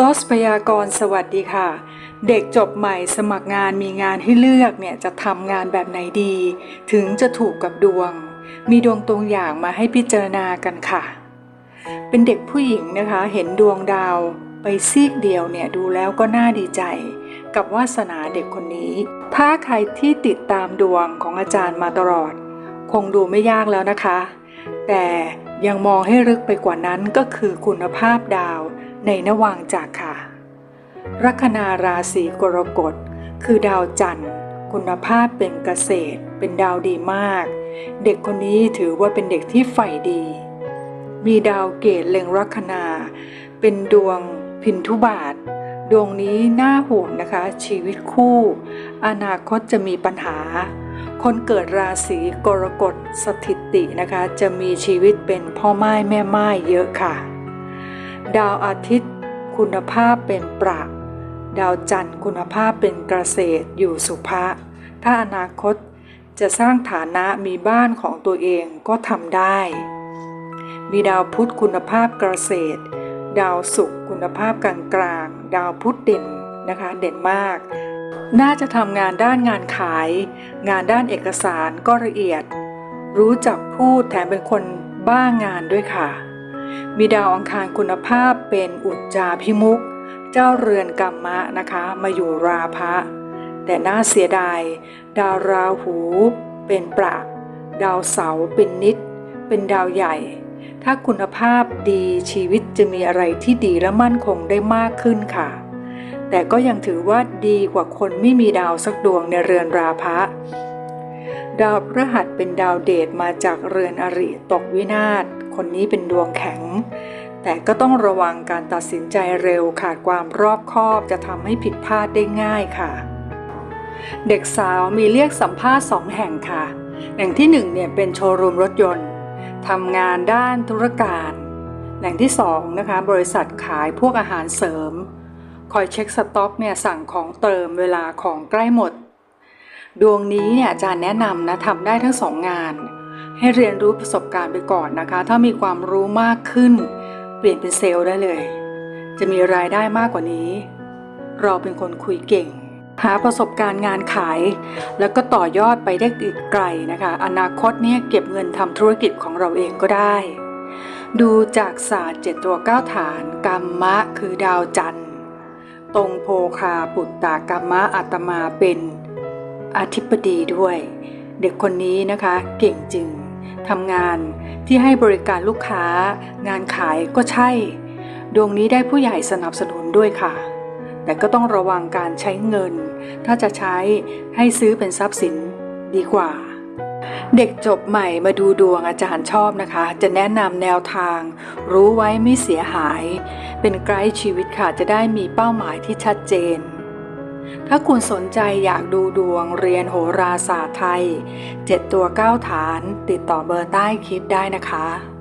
ลอสพยากรสวัสดีค่ะ เด็กจบใหม่สมัครงานมีงานให้เลือกเนี่ยจะทำงานแบบไหนดี ถึงจะถูกกับดวง มีดวงตัวอย่างมาให้พิจารณากันค่ะ เป็นเด็กผู้หญิงนะคะเห็นดวงดาวไปซีกเดียวเนี่ยดูแล้วก็น่าดีใจ กับวาสนาเด็กคนนี้ ถ้าใครที่ติดตามดวงของอาจารย์มาตลอด คงดูไม่ยากแล้วนะคะ แต่ยังมองให้ลึกไปกว่านั้นก็คือคุณภาพดาว ในนวางจากค่ะลัคนาราศีกรกฎ คือดาวจันทร์ คุณภาพเป็นเกษตร เป็นดาวดีมาก เด็กคนนี้ถือว่าเป็นเด็กที่ใฝ่ดี มีดาวเกตเล็งลัคนา เป็นดวงพินทุบาท ดวงนี้น่าห่วงนะคะ ชีวิตคู่ อนาคตจะมีปัญหา คนเกิดราศีกรกฎสถิตินะคะ จะมีชีวิตเป็นพ่อไม้แม่ไม้เยอะค่ะ ดาวอาทิตย์ คุณภาพเป็นประดาวจันทร์คุณภาพเป็นเกษตรอยู่สุภะถ้าอนาคตจะสร้างฐานะมีบ้านของตัวเองก็ทำได้ มีดาวพุธคุณภาพเกษตร ดาวศุกร์คุณภาพกลางกลางๆดาวพุธเด่นนะคะเด่นมาก น่าจะทำงานด้านงานขาย งานด้านเอกสารก็ละเอียด รู้จักพูดแถมเป็นคนบ้างานด้วยค่ะ มีดาวอังคารคุณภาพเป็นอุจจาพิมุก เจ้าเรือนกรรมะนะคะ มาอยู่ราพะ แต่น่าเสียดาย ดาวราหูเป็นประดาวเสาเป็นนิด เป็นดาวใหญ่ ถ้าคุณภาพดีชีวิตจะมีอะไรที่ดีและมั่นคงได้มากขึ้นค่ะ แต่ก็ยังถือว่าดีกว่าคนไม่มีดาวสักดวงในเรือนราพะ ดาวพฤหัสเป็นดาวเดชมาจากเรือนอริตกวินาศ คนนี้เป็นดวงแข็ง แต่ก็ต้องระวังการตัดสินใจเร็วขาดความรอบคอบจะทำให้ผิดพลาดได้ง่ายค่ะ เด็กสาวมีเรียกสัมภาษณ์สองแห่งค่ะ แหล่งที่หนึ่งเนี่ยเป็นโชว์รูมรถยนต์ทำงานด้านธุรการ แหล่งที่สองนะคะบริษัทขายพวกอาหารเสริม คอยเช็คสต็อกเนี่ยสั่งของเติมเวลาของใกล้หมด ดวงนี้เนี่ยอาจารย์แนะนำนะทำได้ทั้งสองงาน ให้เรียนรู้ประสบการณ์ไปก่อนนะคะ ถ้ามีความรู้มากขึ้น เปลี่ยนเป็นเซลล์ได้เลย จะมีรายได้มากกว่านี้ เราเป็นคนคุยเก่ง หาประสบการณ์งานขาย แล้วก็ต่อยอดไปได้อีกไกลนะคะ อนาคตเนี่ยเก็บเงินทำธุรกิจของเราเองก็ได้ ดูจากศาสตร์เจ็ดตัวเก้าฐานกรรมะคือดาวจันทร์ ตรงโพคาปุตตากรรมะอาตมาเป็นอธิบดีด้วย เด็กคนนี้นะคะ เก่งจริงทำงานที่ให้บริการลูกค้า งานขายก็ใช่ ดวงนี้ได้ผู้ใหญ่สนับสนุนด้วยค่ะ แต่ก็ต้องระวังการใช้เงิน ถ้าจะใช้ให้ซื้อเป็นทรัพย์สินดีกว่า เด็กจบใหม่มาดูดวงอาจารย์ชอบนะคะ จะแนะนำแนวทาง รู้ไว้ไม่เสียหาย เป็นไกด์ชีวิตค่ะจะได้มีเป้าหมายที่ชัดเจน ถ้าคุณสนใจอยากดูดวงเรียนโหราศาสตร์ไทย 7 ตัว 9 ฐาน ติดต่อเบอร์ใต้คลิปได้นะคะ